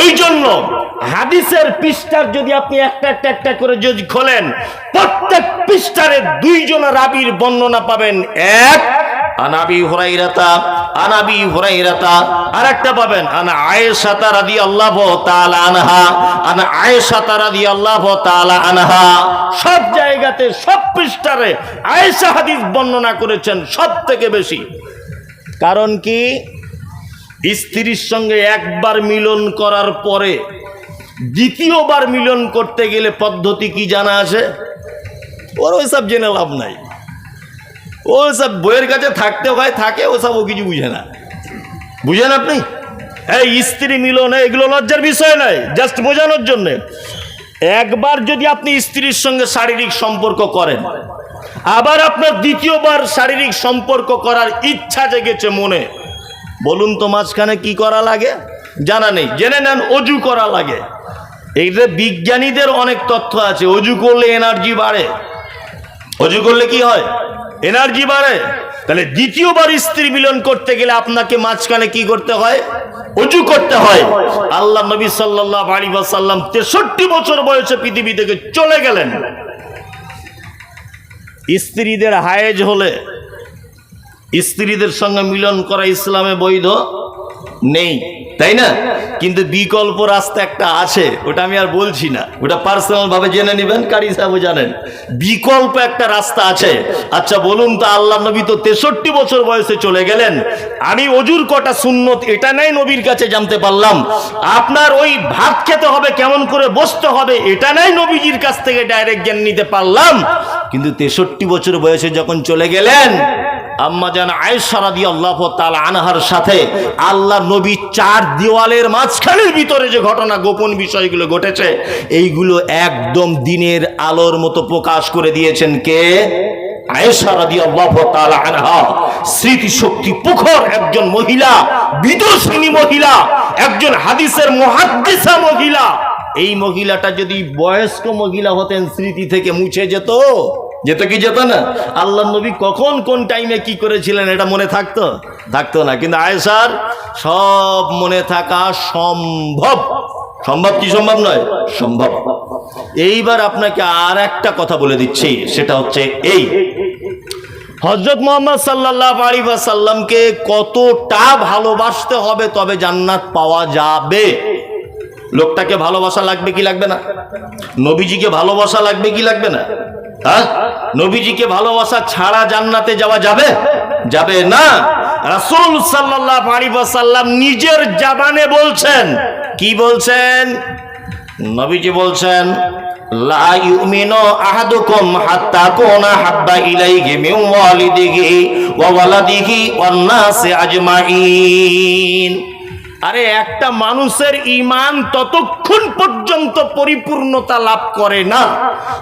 ওই জন্য হাদিসের পৃষ্ঠার যদি আপনি একটা একটা একটা করে যদি খোলেন, প্রত্যেক পৃষ্ঠারে দুইজন রাবির বর্ণনা পাবেন। এক আনাবি হুরাইরাতা আনাবি হুরাইরাতা আর একটা পাবেন, আনা আয়েশাতা রাদিয়াল্লাহু তাআলা আনহা, আনা আয়েশাতা রাদিয়াল্লাহু তাআলা আনহা। সব জায়গাতে, সব পৃষ্ঠারে আয়েশা হাদিস বর্ণনা করেছেন সব থেকে বেশি। কারণ কি? স্ত্রীর সঙ্গে একবার মিলন করার পরে দ্বিতীয়বার মিলন করতে গেলে পদ্ধতি কি জানা আছে? ওর ওইসব জেনে লাভ নাই। ও সব বইয়ের কাছে থাকতে হয়, থাকে ও সব ও কিছু বুঝে না। বুঝেন আপনি? এই স্ত্রী মিলন, এগুলো লজ্জার বিষয় নয় জাস্ট বোঝানোর জন্য। একবার যদি আপনি স্ত্রীর সঙ্গে শারীরিক সম্পর্ক করেন, আবার আপনার দ্বিতীয়বার শারীরিক সম্পর্ক করার ইচ্ছা জেগেছে মনে বলুন তো মাঝখানে কি করা লাগে? জানা নেই। জেনে নেন, অজু করা লাগে। এইটা বিজ্ঞানীদের অনেক তথ্য আছে। অজু করলে এনার্জি বাড়ে। অজু করলে কি হয়? এনার্জি বাড়ে। তাহলে দ্বিতীয়বার স্ত্রী মিলন করতে গেলে আপনাকে মাঝখানে কি করতে হয়? অজু করতে হয়। আল্লাহ নবী সাল্লাহ আলী সাল্লাম তেষট্টি বছর বয়সে পৃথিবী থেকে চলে গেলেন। স্ত্রীদের হায়েজ হলে স্ত্রীদের সঙ্গে মিলন করা ইসলামে বৈধ নেই, তাই না? কিন্তু বিকল্প রাস্তা একটা আছে, ওটা আমি আর বলছি না। ওটা পার্সোনাল ভাবে জেনে নেবেন, কারি সাহেব জানেন। বিকল্প একটা রাস্তা আছে। আচ্ছা বলুন তো, আল্লাহ নবী তো তেষট্টি বছর বয়সে চলে গেলেন। আমি অজুর কটা সুন্নত এটা নাই নবীর কাছে জানতে পারলাম। আপনার ওই ভাত খেতে হবে, কেমন করে বসতে হবে, এটা নাই নবীজির কাছ থেকে ডাইরেক্ট জ্ঞান নিতে পারলাম। কিন্তু তেষট্টি বছর বয়সে যখন চলে গেলেন আম্মা জান আয়েশা রাদিয়াল্লাহু আনহার সাথে আল্লাহ নবী চার দেওয়ালের মাঝখানের ভিতরে যে ঘটনা, গোপন বিষয়গুলো ঘটেছে, এইগুলো একদম দিনের আলোর মতো প্রকাশ করে দিয়েছেন কে? স্মৃতিশক্তি পুখর, একজন মহিলা, বিদর্শিনী মহিলা, একজন হাদিসের মহাদিসা মহিলা। এই মহিলাটা যদি বয়স্ক মহিলা হতেন, স্মৃতি থেকে মুছে যেত। যেত কি যেত না? আল্লাহ নবী কখন কোন টাইমে কি করেছিলেন এটা মনে থাকতো? থাকতো না। কিন্তু আয়েশার সব মনে থাকা সম্ভব। সম্ভব কি সম্ভব নয়? সম্ভব। এইবার আপনাকে আর একটা কথা বলে দিচ্ছি, সেটা হচ্ছে এই। হজরত মোহাম্মদ সাল্লাহ আলী সাল্লামকে কতটা ভালোবাসতে হবে তবে জান্নাত পাওয়া যাবে। লোকটাকে ভালোবাসা লাগবে কি লাগবে না? নবীজিকে ভালোবাসা লাগবে কি লাগবে না? হ্যাঁ? নবীজিকে ভালোবাসা ছাড়া জান্নাতে যাওয়া যাবে? যাবে না? রাসূল ওয়াসাল্লাম নিজের জাবানে বলছেন। কি বলছেন? নবীজি বলছেন, লা ইউমিনু আহাদুকুম হাত্তা কুনা হাব্বা ইলাইহি মিন ওয়ালিদিহি ওয়া ওয়ালাদিহি ওয়ান নাসি আজমাইন। আরে একটা মানুষের ইমান ততক্ষণ পর্যন্ত পরিপূর্ণতা লাভ করে না।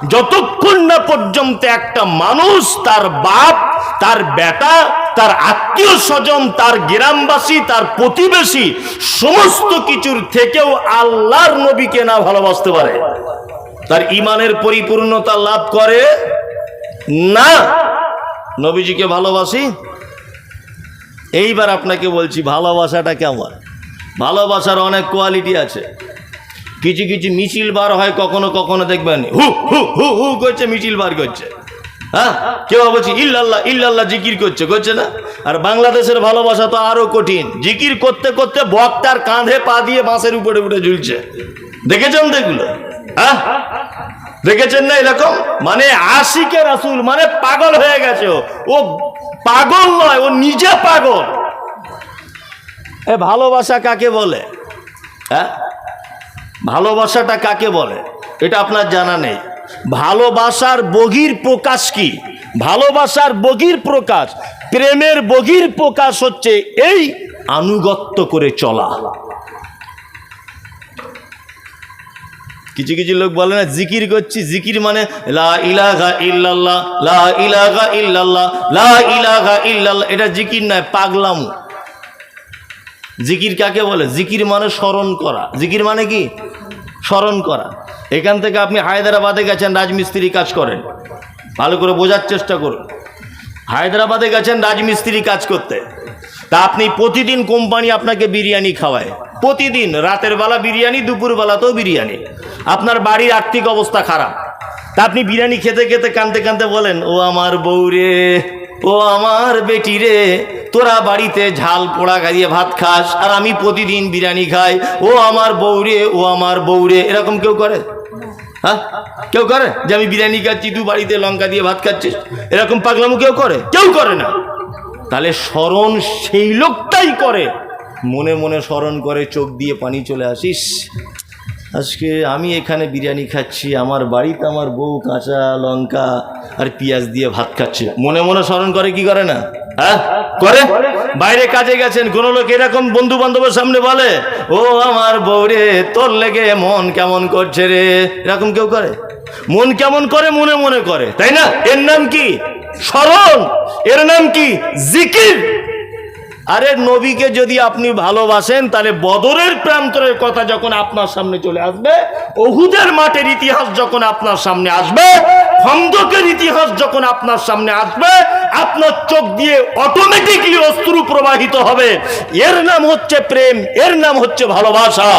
যতক্ষণ না পর্যন্ত একটা মানুষ তার বাপ, তার বেটা, তার আত্মীয় স্বজন, তার গ্রামবাসী, তার প্রতিবেশী, সমস্ত কিছুর থেকেও আল্লাহর নবীকে না ভালোবাসতে পারে। তার ইমানের পরিপূর্ণতা লাভ করে না। নবীজিকে ভালোবাসি? এইবার আপনাকে বলছি, ভালোবাসাটা কেমন? ভালোবাসার অনেক কোয়ালিটি আছে। কিছু কিছু মিছিল বার হয়, কখনো কখনো দেখবেন, হু হু হু হু করছে, মিছিল বার করছে। হ্যাঁ? কেউ বলছে, ইল্লাল্লাহ ইল্লাল্লাহ জিকির করছে করছে না? আর বাংলাদেশের ভালোবাসা তো আরও কঠিন। জিকির করতে করতে বক্তার কাঁধে পা দিয়ে বাঁশের উপরে উঠে ঝুলছে। দেখেছেন এগুলো? হ্যাঁ? দেখেছেন না এরকম? মানে আশিকে রাসুল মানে পাগল হয়ে গেছে। ও পাগল নয়, ও নিজে পাগল। এ, ভালোবাসা কাকে বলে? হ্যাঁ? ভালোবাসাটা কাকে বলে? এটা আপনার জানা নেই। ভালোবাসার বগির প্রকাশ কি? ভালোবাসার বগির প্রকাশ, প্রেমের বগির প্রকাশ হচ্ছে এই আনুগত্য করে চলা। কিছু কিছু লোক বলে না, জিকির করছি, জিকির মানে লা ইলাহা ইল্লাল্লাহ, লা ইল্লাল্লাহ, লা এটা জিকির নয়, পাগলাম। জিকির কাকে বলে? জিকির মানে স্মরণ করা। জিকির মানে কি? স্মরণ করা। এখান থেকে আপনি হায়দ্রাবাদে গেছেন, রাজমিস্ত্রি কাজ করেন। ভালো করে বোঝার চেষ্টা করুন। হায়দ্রাবাদে গেছেন, রাজমিস্ত্রি কাজ করতে। তা আপনি প্রতিদিন কোম্পানি আপনাকে বিরিয়ানি খাওয়ায়। প্রতিদিন, রাতের বেলা বিরিয়ানি দুপুর বেলাতেও বিরিয়ানি। আপনার বাড়ির আর্থিক অবস্থা খারাপ। তা আপনি বিরিয়ানি খেতে খেতে কানতে কানতে বলেন, ও আমার বউ রে। ও আমার বেটি রে, তোরা বাড়িতে ঝাল, পোড়া খাইয়ে ভাত খাস, আর আমি প্রতিদিন বিরিয়ানি খাই। ও আমার বউ রে, ও আমার বউ রে। এরকম কেউ করে? হ্যাঁ? কেউ করে? যে আমি বিরিয়ানি খাচ্ছি, তুই বাড়িতে লঙ্কা দিয়ে ভাত খাচ্ছিস? এরকম পাগলামো কেউ করে? কেউ করে না। তাহলে স্মরণ সেই লোকটাই করে। মনে মনে স্মরণ করে, চোখ দিয়ে পানি চলে আসিস। আজকে আমি এখানে বিরিয়ানি খাচ্ছি, আমার বাড়িতে আমার বউ কাঁচা লঙ্কা আর পেঁয়াজ দিয়ে ভাত খাচ্ছে। মনে মনে স্মরণ করে, কি করে না? হ্যাঁ? করে? বাইরে কাজে গেছেন কোন লোক এরকম বন্ধু বান্ধবের সামনে বলে, ও আমার বউ রে, তোর লেগে মন কেমন করছে রে? এরকম কেউ করে? মন কেমন করে? মনে মনে করে, তাই না? এর নাম কি? স্মরণ। এর নাম কি? জিকির। আরে নবীকে যদি আপনি ভালোবাসেন, তাহলে বদরের প্রান্তরের কথা যখন আপনার সামনে চলে আসবে অহুদের মাঠের ইতিহাস যখন আপনার সামনে আসবে, খন্দকের ইতিহাস যখন আপনার সামনে আসবে, আপনার চোখ দিয়ে অটোমেটিকলি অস্ত্র প্রবাহিত হবে। এর নাম হচ্ছে প্রেম, এর নাম হচ্ছে ভালোবাসা।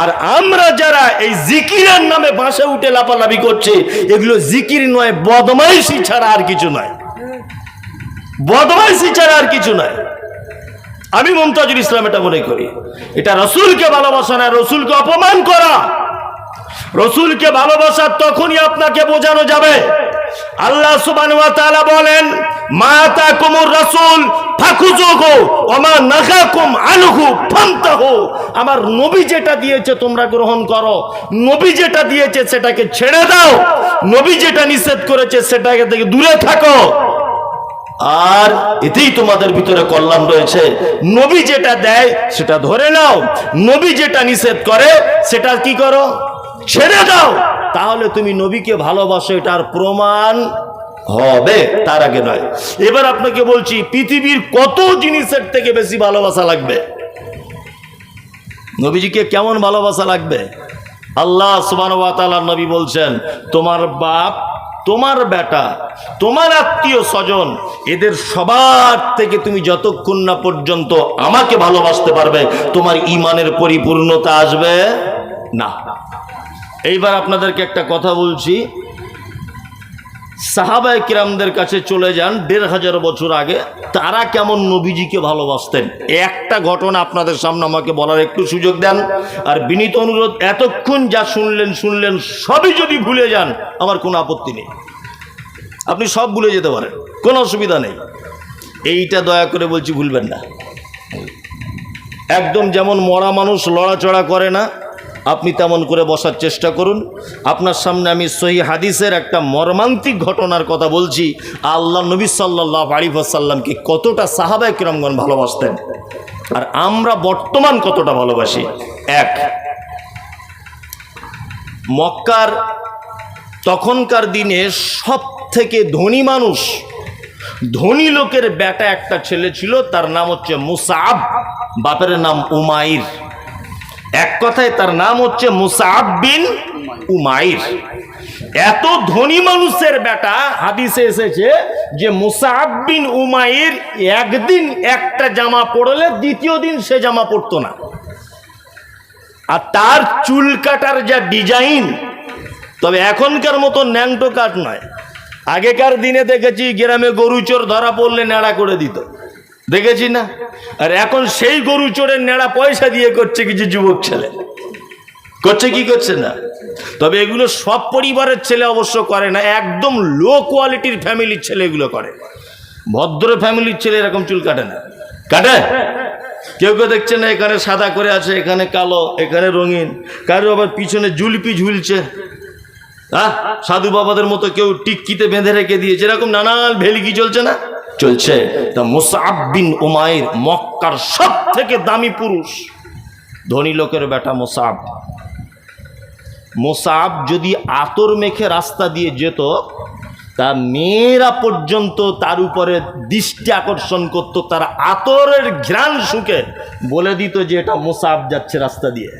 আর আমরা যারা এই জিকিরের নামে বাসে উঠে লাফালাফি করছি, এগুলো জিকির নয়, বদমাইশি ছাড়া আর কিছু নয় বদমাইশি ছাড়া আর কিছু নয় আমি মমতাজুল ইসলাম এটা মনে করি। এটা রসুলকে ভালোবাসা না, রসুলকে অপমান করা। রসুলকে ভালোবাসা তখনই আপনাকে বোঝানো যাবে। আল্লাহ সুবান বলেন মাতা কুমুর রসুল আমার নবী যেটা দিয়েছে তোমরা গ্রহণ করো। নবী যেটা দিয়েছে সেটাকে ছেড়ে দাও। নবী যেটা নিষেধ করেছে সেটাকে থেকে দূরে থাকো। আর এতেই তোমাদের ভিতরে কল্যাণ রয়েছে। নবী যেটা দেয়, সেটা ধরে নাও। নবী যেটা নিষেধ করে, সেটা কি করো? ছেড়ে দাও। তাহলে তুমি নবীকে ভালোবাসো এটার প্রমাণ হবে, তার আগে নয়। এবার আপনাকে বলছি, পৃথিবীর কত জিনিসের থেকে বেশি ভালোবাসা লাগবে? নবীজিকে কেমন ভালোবাসা লাগবে? আল্লাহ সুবান নবী বলছেন, তোমার বাপ তোমার বেটা, তোমার আত্মীয় স্বজন, এদের সবার থেকে তুমি যতক্ষণ না পর্যন্ত আমাকে ভালোবাসতে পারবে, তোমার ইমানের পরিপূর্ণতা আসবে না। এইবার আপনাদেরকে একটা কথা বলছি। সাহাবায় কিরামদের কাছে চলে যান দেড় হাজার বছর আগে। তারা কেমন নবীজিকে ভালোবাসতেন? একটা ঘটনা আপনাদের সামনে আমাকে বলার একটু সুযোগ দেন। আর বিনীত অনুরোধ, এতক্ষণ যা শুনলেন শুনলেন, সবই যদি ভুলে যান, আমার কোনো আপত্তি নেই। আপনি সব ভুলে যেতে পারেন, কোনো অসুবিধা নেই। এইটা দয়া করে বলছি ভুলবেন না। একদম যেমন মরা মানুষ লড়াচড়া করে না আপনি তেমন করে বসার চেষ্টা করুন। আপনার সামনে আমি সহি হাদিসের একটা মর্মান্তিক ঘটনার কথা বলছি। আল্লাহ নবী সাল্লাহ আলিফাসাল্লামকে কতটা সাহাবায় কিরমগণ ভালোবাসতেন। আর আমরা বর্তমান কতটা ভালোবাসি। এক, মক্কার তখনকার দিনে সব থেকে ধনী মানুষ, ধনী লোকের বেটা একটা ছেলে ছিল, তার নাম হচ্ছে মুসাব, বাপের নাম উমাইর। এক কথায় তার নাম হচ্ছে মুসাব উমাইর। এত ধনী মানুষের বেটা হাদিসে এসেছে যে মুসাব উমাইর একদিন একটা জামা পরলে দ্বিতীয় দিন সে জামা পরতো না। আর তার চুল কাটার যা ডিজাইন, তবে এখনকার মতো ন্যাংটো কাট নয়। আগেকার দিনে দেখেছি গ্রামে গরু চোর ধরা পড়লে নেড়া করে দিত। দেখেছি না? আর এখন সেই গরু চোরের নেড়া পয়সা দিয়ে করছে কিছু যুবক ছেলে। করছে কি করছে না? তবে এগুলো সব পরিবারের ছেলে অবশ্য করে না, একদম লো কোয়ালিটির ফ্যামিলির ছেলে এগুলো করে। ভদ্র ফ্যামিলির ছেলে এরকম চুল কাটে না। কাটে? কেউ কেউ দেখছে না, এখানে সাদা করে আছে, এখানে কালো, এখানে রঙিন। কারও আবার পিছনে জুলপি ঝুলছে। হ্যাঁ সাধু বাবাদের মতো কেউ টিক্কিতে বেঁধে রেখে দিয়েছে। এরকম নানান ভেলিকি চলছে না? চলছে। তা মুসাব বিন উমাইর মক্কার সব থেকে দামি পুরুষ। ধনী লোকের বেটা মোসাব। মোসাব যদি আতর মেখে রাস্তা দিয়ে যেত, তা মেয়েরা পর্যন্ত তার উপরে দৃষ্টি আকর্ষণ করত, তার আতরের ঘ্রাণ শুকে। বলে দিত যে এটা মোসাব যাচ্ছে রাস্তা দিয়ে।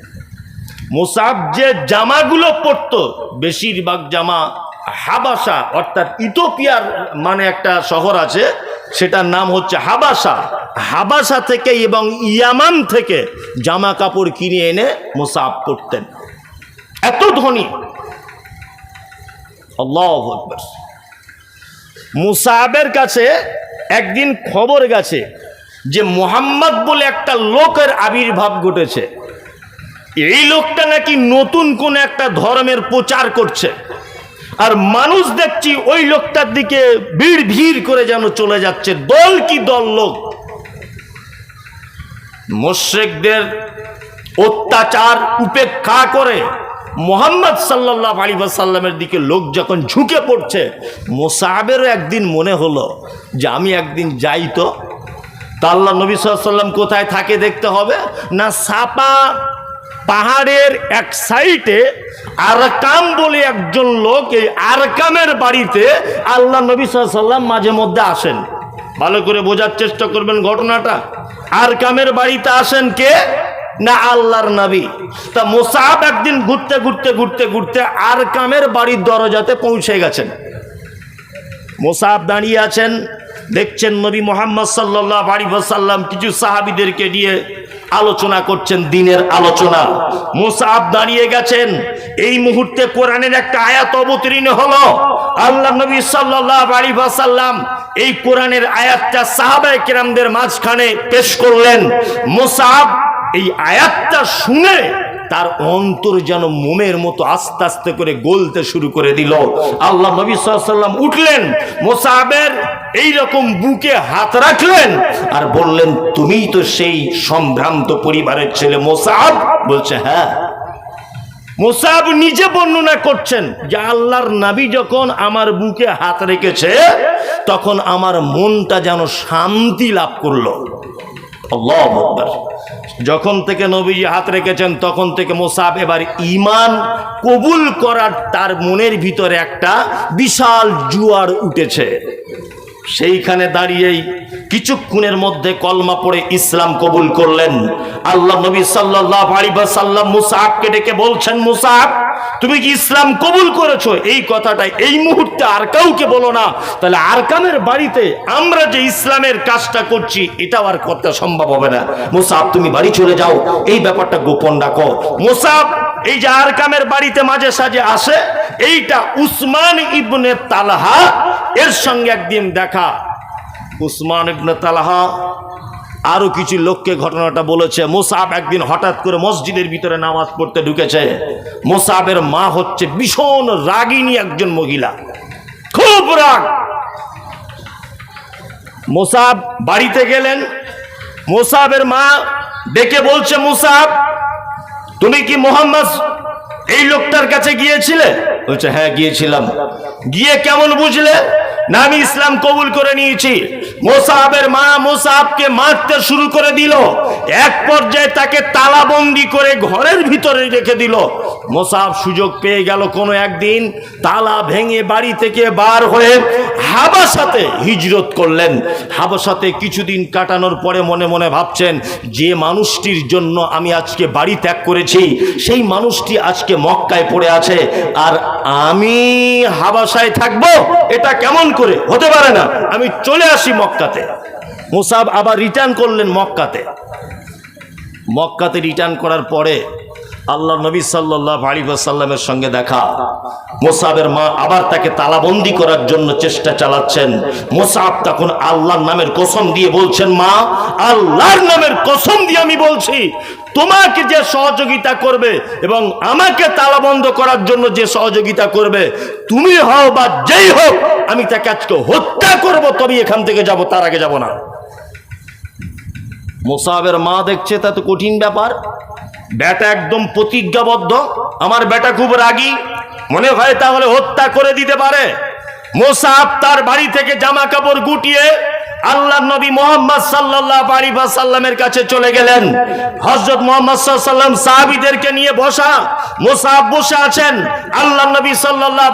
মোসাব যে জামাগুলো পরতো, বেশিরভাগ জামা হাবাসা, অর্থাৎ ইথোপিয়ার মানে একটা শহর আছে, সেটার নাম হচ্ছে হাবাসা। হাবাসা থেকে এবং ইয়ামান থেকে জামা কাপড় কিনে এনে মোসাব করতেন। এত ধনী। আল্লাহ মুসাহাবের কাছে একদিন খবর গেছে যে মোহাম্মদ বলে একটা লোকের আবির্ভাব ঘটেছে। এই লোকটা নাকি নতুন কোন একটা ধর্মের প্রচার করছে। আর মানুষ দেখছি ওই লোকটার দিকে ভিড় ভিড় করে যেন চলে যাচ্ছে। দল কি দল লোক? মোশেকদের অত্যাচার উপেক্ষা করে মোহাম্মদ সাল্লাহ আলী সাল্লামের দিকে লোক যখন ঝুঁকে পড়ছে মোসাহাবেরও একদিন মনে হলো যে আমি একদিন যাই তো। তা আল্লাহ নবী সাল্লাম কোথায় থাকে দেখতে হবে? না সাপা পাহাড়ের এক সাইডে আরকাম বলে একজন লোক এই আরকামের বাড়িতে আল্লাহ নবী সাল্লাম মাঝে মধ্যে আসেন। ভালো করে বোঝার চেষ্টা করবেন ঘটনাটা। আরকামের বাড়িতে আসেন কে? না আল্লাহর নবী। তা মোসাহাব একদিন ঘুরতে ঘুরতে ঘুরতে ঘুরতে আরকামের বাড়ির দরজাতে পৌঁছে গেছেন। মোসাহাব দাঁড়িয়ে আছেন, দেখছেন নবী মোহাম্মদ সাল্লাহ আলী সাল্লাম কিছু সাহাবিদেরকে নিয়ে আলোচনা করছেন দিনের আলোচনা। মুসাব দাঁড়িয়ে গেছেন। এই মুহূর্তে কোরআনের একটা আয়াত অবতীর্ণ হলো। আল্লাহ নবী সাল্লাহ সাল্লাম এই কোরআনের আয়াতটা সাহাবায়ে কেরামদের মাঝখানে পেশ করলেন। মুসাব এই আয়াতটা শুনে তার অন্তর যেন মোমের মতো আস্তে আস্তে করে গলতে শুরু করে দিল। আল্লাহ নবী সাল্লাম উঠলেন মোসাহাবের এইরকম বুকে হাত রাখলেন আর বললেন, তুমিই তো সেই সম্ভ্রান্ত পরিবারের ছেলে মোসাহাব বলছে হ্যাঁ। মোসাহাব নিজে বর্ণনা করছেন যে আল্লাহর নাবি যখন আমার বুকে হাত রেখেছে, তখন আমার মনটা যেন শান্তি লাভ করল। যখন থেকে নবীজি হাত রেখেছেন, তখন থেকে মোসাব এবার ইমান কবুল করার তার মনের ভিতরে একটা বিশাল জুয়ার উঠেছে। সেইখানে দাঁড়িয়েই কিছুক্ষণের মধ্যে কলমা পড়ে ইসলাম কবুল করলেন। আল্লাহ নবী সাল্লাহ সাল্লাম মুসাহাবকে ডেকে বলছেন মুসাহাব তুমি কি ইসলাম কবুল করেছ? এই কথাটা এই মুহূর্তে আর কাউকে বলো না। তাহলে আরকামের বাড়িতে আমরা যে ইসলামের কাজটা করছি, এটাও আর করতে সম্ভব হবে না। মুসাহাব তুমি বাড়ি চলে যাও। এই ব্যাপারটা গোপন রাখো। মুসাহাব এই যে আরকামের বাড়িতে মাঝে সাঝে আসে, এইটা উসমান ইবনে তালহা, এর সঙ্গে একদিন দেখা। উসমান ইবনে তালহা আরও কিছু লোককে ঘটনাটা বলেছে। মোসাব একদিন হঠাৎ করে মসজিদের ভিতরে নামাজ পড়তে ঢুকেছে। মোসাবের মা হচ্ছে ভীষণ রাগিনী একজন মহিলা। খুব রাগ। মোসাব বাড়িতে গেলেন। মোসাবের মা ডেকে বলছে, মুসাব, তুমি কি মোহাম্মদ এই লোকটার কাছে গিয়েছিলে? বলছে হ্যাঁ গিয়েছিলাম। গিয়ে কেমন বুঝলে? না, আমি ইসলাম কবুল করে নিয়েছি। মোসাহাবের মা মোসাহাবকে মারতে শুরু করে দিল। এক পর্যায়ে তাকে তালাবন্দি করে ঘরের ভিতরে রেখে দিল। মোসাহাব সুযোগ পেয়ে গেল কোনো একদিন। তালা ভেঙে বাড়ি থেকে বার হয়ে হাবাসাতে হিজরত করলেন। হাবাসাতে কিছুদিন কাটানোর পরে মনে মনে ভাবছেন, যে মানুষটির জন্য আমি আজকে বাড়ি ত্যাগ করেছি, সেই মানুষটি আজকে মক্কায় পড়ে আছে, আর আমি হাবাসায় থাকব? এটা কেমন করে? হতে পারে না। আমি চলে আসি মক্কাতে। মুসাব আবার রিটার্ন করলেন মক্কাতে। মক্কাতে রিটার্ন করার পরে আল্লাহ নবী সাল্লাহ সাল্লামের সঙ্গে দেখা। মোসাবের মা আবার তাকে তালাবন্দি করার জন্য চেষ্টা চালাচ্ছেন। মোসাব তখন আল্লাহর নামের কসম দিয়ে বলছেন, মা, আল্লাহর নামের কসম দিয়ে আমি বলছি, তোমাকে যে সহযোগিতা করবে এবং আমাকে তালাবন্ধ করার জন্য যে সহযোগিতা করবে, তুমি হও বা যেই হোক, আমি তাকে আজকে হত্যা করব তবে এখান থেকে যাব, তার আগে যাব না। মোসাবের মা দেখছে, তা তো কঠিন ব্যাপার। বেটা একদম প্রতিজ্ঞাবদ্ধ। আমার বেটা খুব রাগি। মনে হয় তাহলে হত্যা করে দিতে পারে। মোসাফ তার বাড়ি থেকে জামা কাপড় গুটিয়ে আল্লাহ নবী মোহাম্মদ সাল্লাহ সাল্লামের কাছে চলে গেলেন। হজরত মোহাম্মদ সাল্লাম সাহাবিদেরকে নিয়ে বসা মোসাব বসে আছেন। আল্লাহ নবী সাল্লাহ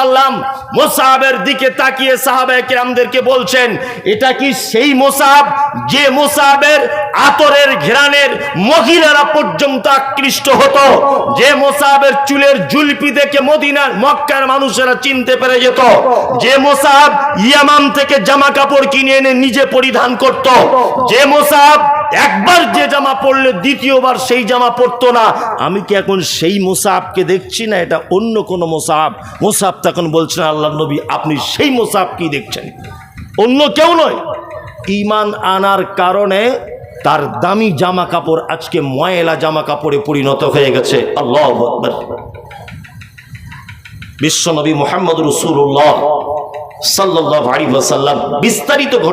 সাল্লাম মোসাহাবের দিকে তাকিয়ে সাহাবায়ে কেরামদেরকে বলছেন, এটা কি সেই মোসাহাব যে মোসাহাবের আতরের ঘেরানের মহিলারা পর্যন্ত আকৃষ্ট হতো, যে মোসাহাবের চুলের জুলপি দেখে মদিনার মক্কার মানুষেরা চিনতে পেরে যেত, যে মোসাহাব ইয়ামান থেকে জামা কাপড় কিনে এনে নিজে পরিধান করত। যে মোসাব একবার যে জামা পরলে দ্বিতীয়বার সেই জামা পরতো না। আমি কি এখন সেই মোসাবকে দেখছি না এটা অন্য কোনো মোসাব? মোসাব তখন বলছেন আল্লাহ নবী, আপনি সেই মোসাব কি দেখছেন? অন্য কেউ নয়। ইমান আনার কারণে তার দামি জামা কাপড় আজকে ময়লা জামা কাপড়ে পরিণত হয়ে গেছে। আল্লাহ বিশ্বনবী মোহাম্মদ রসুল্লাহ সাল্লাহ আলী ঘটনা